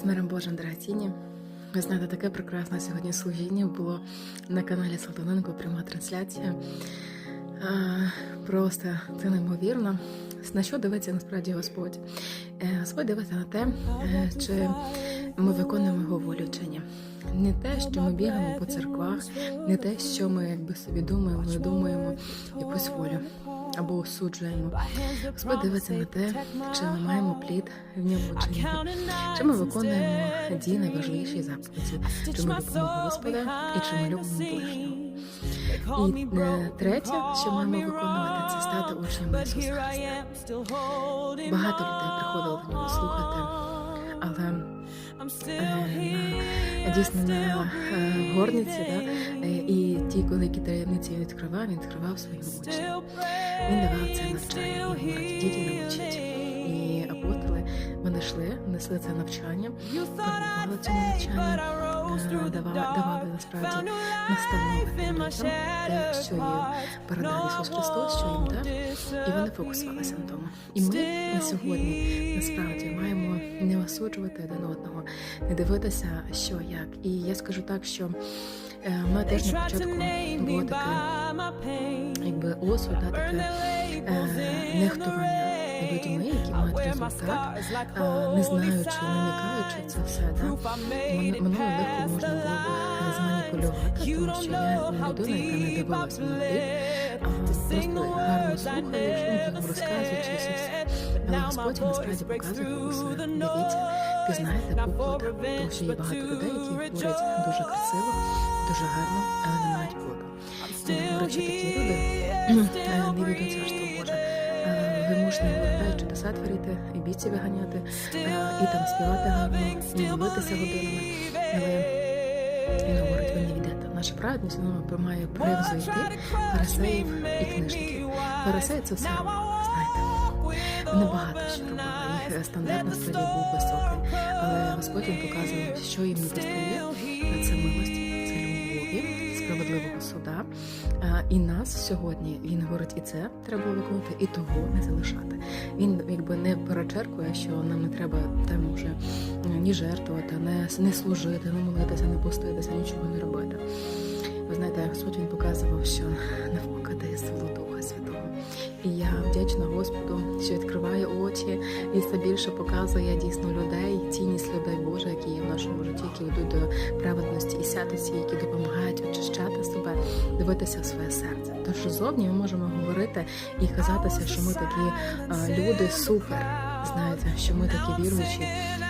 З миром Божим, дорогоцінні. Ви знаєте, таке прекрасне сьогодні служіння було на каналі Салтаненко пряма трансляція. Просто це неймовірно. На що дивиться насправді Господь? Е, Господь дивиться на те, е, чи ми виконуємо його волю чи. Не те, що ми бігаємо по церквах, не те, що ми якби собі думаємо, думаємо якусь волю або осуджуємо. Господь дивиться на те, чи ми маємо плід в ньому чи ні. Чи ми виконуємо дії найважливіші заповіді, чи ми любимо Господа і чи ми любимо ближнього. І е, третє, що маємо виконувати, це стати учнями Ісуса Христа. Багато людей приходило до нього слухати, дійсно на е, горниці, да, е, і ті, коли таємниці відкривав, він відкривав своїм учням. Він давав це навчання, він говорить, діти і навчіть. І апостоли вони йшли, несли це навчання, перебували цьому навчанні, е, давали, давали насправді настанови людям, те, що їм передав Ісус Христос, що їм дав, і вони фокусувалися на тому. І ми на сьогодні насправді маємо не осуджувати один одного, не дивитися, що як. І я скажу так, що е, мене теж на початку було таке якби осуд, да, таке е, нехтування людьми, які мають результат, е, не знаючи, в це все. Да? Мною легко можна було б зманіпулювати, тому що я не людина, яка не дивилася на людей, а просто гарно слухаю, що їм розказуючи все. Але Господь насправді показує усе. Дивіться, пізнаєте по плодах, тому що є багато людей, які говорять дуже красиво, дуже гарно, але не мають плоду. І говорять, такі люди е, не ведуть царство Боже. Е, Ви можете говорити, чудеса і бійці виганяти, е, і там співати гарно, і молитися годинами. Але він говорить, ви не йдете. Наша праведність вона має превзойти фарисеїв і книжників. Фарисеї це все знаєте. Вони багато що робили. Їх стандарт насправді був високий. Але Господь їм показував, що їм не достає. Це милость, справедливого суда. І нас сьогодні він говорить, і це треба виконувати, і того не залишати. Він якби не перечеркує, що нам не треба там уже ні жертвувати, не, не служити, не молитися, не поститися, нічого не робити. Ви знаєте, Господь він показував, що навпаки Господу, що відкриває очі і все більше показує дійсно людей, цінність людей Божих, які є в нашому житті, які ведуть до праведності і святості, які допомагають очищати себе, дивитися в своє серце. Тож зовні ми можемо говорити і казатися, що ми такі люди супер. Знаєте, що ми такі віруючі,